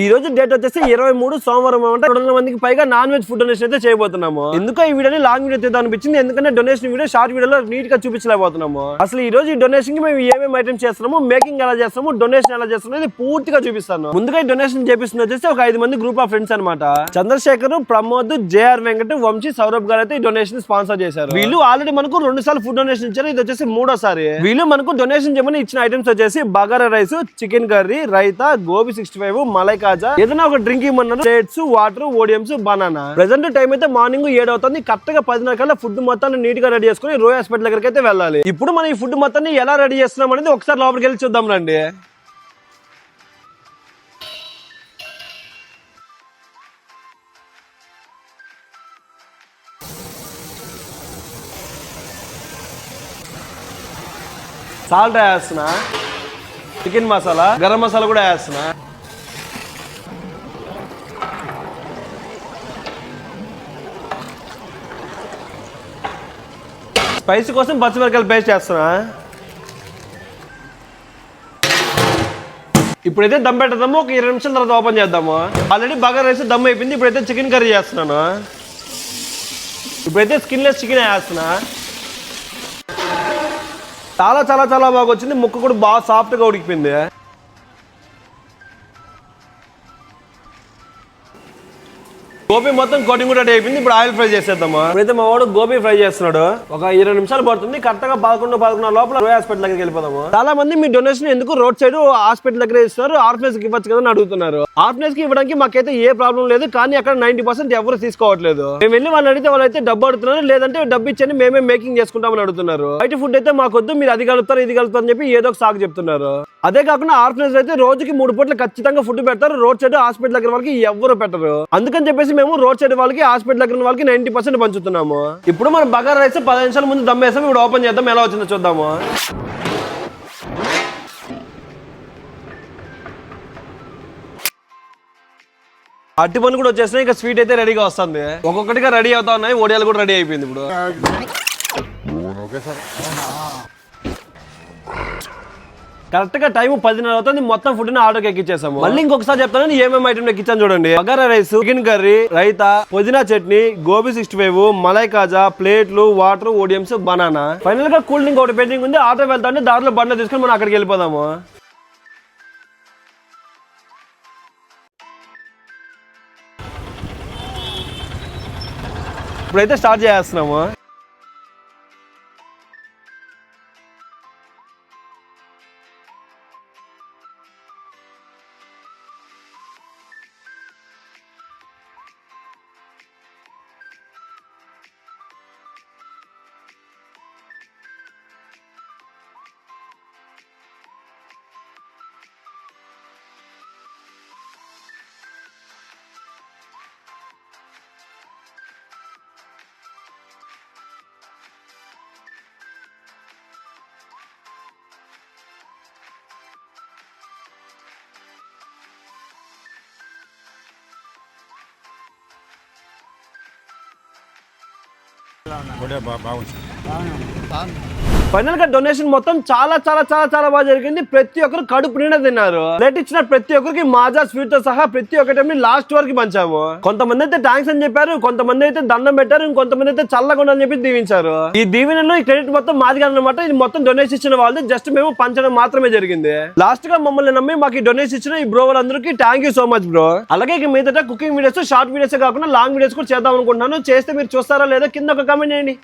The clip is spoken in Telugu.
ఈ రోజు డేట్ వచ్చేసి ఇరవై మూడు సోమవారం అంటే రెండు వందల మందికి పైగా నాన్ వెజ్ ఫుడ్ డొనేషన్ అయితే చేయబోతున్నాము. ఎందుకో ఈ వీడియోని లాంగ్ వీడియో తీద్దాం అనిపించింది ఎందుకంటే డొనేషన్ వీడియో షార్ట్ వీడియోలో నీట్గా చూపించలేకపోతున్నాము. అసలు ఈ రోజు ఈ డొనేషన్కి మేము ఏమేమి ఐటమ్స్ చేస్తున్నాము మేకింగ్ ఎలా చేస్తాము డొనేషన్ ఎలా చేస్తున్నాము ఇది పూర్తిగా చూపిస్తాను. ముందుగా డొనేషన్ చేపిస్తుంది వచ్చేసి ఒక ఐదు మంది గ్రూప్ ఆఫ్ ఫ్రెండ్స్ అనమాట చంద్రశేఖర్ ప్రమోద్ జేఆర్ వెంకట్ వంశీ సౌరభ్ గారు అయితే ఈ డొనేషన్ స్పాన్సర్ చేశారు. వీళ్ళు ఆల్రెడీ మనకు రెండు సార్లు ఫుడ్ డొనేషన్ ఇచ్చారు. ఇది వచ్చేసి మూడోసారి. వీళ్ళు మనకు డొనేషన్ చేయమని ఇచ్చిన ఐటమ్స్ వచ్చేసి bagara rice chicken curry raita gobi sixty five malai kaja ఏదైనా ఒక డ్రింక్ ఇవ్వమన్నారు. షేడ్స్ వాటర్ ఓడియమ్స్ బనానా. ప్రెసెంట్ టైం అయితే మార్నింగ్ ఏడు అవుతుంది కరెక్ట్గా పదిన్నర కల్లా ఫుడ్ మొత్తాన్ని నీట్గా రెడీ చేసుకుని రోయ్ హాస్పిటల్ దగ్గరికి అయితే వెళ్ళాలి. ఇప్పుడు మనం ఈ ఫుడ్ మొత్తాన్ని ఎలా రెడీ చేస్తున్నాం అనేది ఒకసారి లోపలికి వెళ్ళి చూద్దాం రండి. సాల్ట్ వేస్తున్నా. చికెన్ మసాలా గరం మసాలా కూడా వేస్తున్నా. స్పైసీ కోసం పచ్చిమిరకాయలు పేస్ట్ చేస్తున్నా. ఇప్పుడైతే దమ్ పెట్టదాము ఒక ఇరవై నిమిషాల తర్వాత ఓపెన్ చేద్దాము. ఆల్రెడీ బగర్ రైస్ దమ్ అయిపోయింది ఇప్పుడైతే చికెన్ కర్రీ చేస్తున్నాను. ఇప్పుడైతే స్కిన్లెస్ చికెన్ వేస్తున్నా. చాలా చాలా చాలా బాగా వచ్చింది ముక్క కూడా బాగా సాఫ్ట్గా ఉడికిపోయింది. గోబీ మొత్తం కోటింగ్ కూడా అయిపోయింది. ఇప్పుడు ఆయిల్ ఫ్రై చేసేద్దాం ఇప్పుడైతే మా వాడు గోబీ ఫ్రై చేస్తున్నాడు. ఒక ఇరవై నిమిషాలు పడుతుంది. కరెక్ట్గా పదకొండు పదకొండు లోపల రోయ్ హాస్పిటల్ దగ్గరికి వెళ్ళిపోదాము. చాలా మంది మీ డొనేషన్ ఎందుకు రోడ్ సైడ్ హాస్పిటల్ దగ్గర ఇస్తున్నారు ఆర్ఫనేజ్కి ఇవ్వచ్చు కదా అని అడుగుతున్నారు. ఆర్ఫనేజ్కి ఇవ్వడానికి మాకైతే ఏ ప్రాబ్లం లేదు. కానీ అక్కడ నైన్టీ పర్సెంట్ ఎవరు తీసుకోవట్లేదు. మేము వెళ్ళి వాళ్ళని అడిగితే వాళ్ళైతే డబ్బు అడుగుతున్నారు. లేదంటే డబ్బు ఇచ్చని మేమే మేకింగ్ చేసుకుంటామని అడుగుతున్నారు. బయట ఫుడ్ అయితే మాకొద్దు. మీరు అది కలుపుతారు ఇది కలుపుతారు అని చెప్పి ఏదో ఒక సాగు చెప్తున్నారు. అదే కాకుండా ఆర్ఫనేజ్ అయితే రోజుకి మూడు పూట్ల ఖచ్చితంగా ఫుడ్ పెడతారు. రోడ్ సైడ్ హాస్పిటల్ దగ్గర వాళ్ళకి ఎవరు పెట్టరు. అందుకని చెప్పేసి మేము రోడ్ సైడ్ వాళ్ళకి హాస్పిటల్ దగ్గర వాళ్ళకి నైన్టీ పర్సెంట్ పంచుతున్నాము. ఇప్పుడు మనం బగారా రైస్ పది నిమిషాల ముందు దమ్ వేసాం ఇప్పుడు ఓపెన్ చేద్దాం. ఎలా వచ్చిందో చూద్దాము. అట్టి పనులు కూడా వచ్చేసినాయి ఇంకా స్వీట్ అయితే రెడీగా వస్తుంది. ఒక్కొక్కటిగా రెడీ అవుతా ఉన్నాయి. ఓడియాలు కూడా రెడీ అయిపోయింది ఇప్పుడు. కరెక్ట్గా టైం పదిన్నర అవుతుంది మొత్తం ఫుడ్ని ఆర్డర్ ఎక్కిచ్చేసాము. మళ్ళీ ఇంకొకసారి చెప్తాను ఏమేమి ఐటమ్ ఎక్కిచ్చాను చూడండి. Bagara rice chicken curry raita pudina chutney gobi sixty five malai kaja ప్లేట్లు వాటర్ ఓడియమ్స్ బనానా. ఫైనల్గా కూల్ డ్రింక్ ఒకటి పెండింగ్ ఉంది ఆటో వెళ్తాంటే దారిలో బండ్లో తీసుకొని మనం అక్కడికి వెళ్ళిపోదాము. ఇప్పుడైతే స్టార్ట్ చేస్తున్నాము. ઘોડે બાવન બાવન ఫైనల్గా డొనేషన్ మొత్తం చాలా చాలా చాలా చాలా బాగా జరిగింది. ప్రతి ఒక్కరు కడుపు నిండా తిన్నారు. ప్లేట్ ఇచ్చిన ప్రతి ఒక్కరికి మాజా స్వీట్తో సహా ప్రతి ఒక్కటి లాస్ట్ వరకు పంచాము. కొంతమంది అయితే థ్యాంక్స్ అని చెప్పారు. కొంతమంది అయితే దండం పెట్టారు. ఇంకొంతమంది అయితే చల్లగా అని చెప్పి దీవించారు. ఈ దీవెనలో ఈ క్రెడిట్ మొత్తం మాది అనమాట ఇది మొత్తం డొనేషన్ ఇచ్చిన వాళ్ళు జస్ట్ మేము పంచడం మాత్రమే జరిగింది. లాస్ట్గా మమ్మల్ని నమ్మి మాకు ఈ డొనేషన్ ఇచ్చిన ఈ బ్రో వాళ్ళందరికీ thank you so much bro అలాగే ఇక మీదట కుకింగ్ వీడియోస్ షార్ట్ వీడియోస్ కాకుండా లాంగ్ వీడియోస్ కూడా చేద్దాం అనుకుంటున్నాను. చేస్తే మీరు చూస్తారా లేదా కింద ఒక కామెంట్ చేయండి.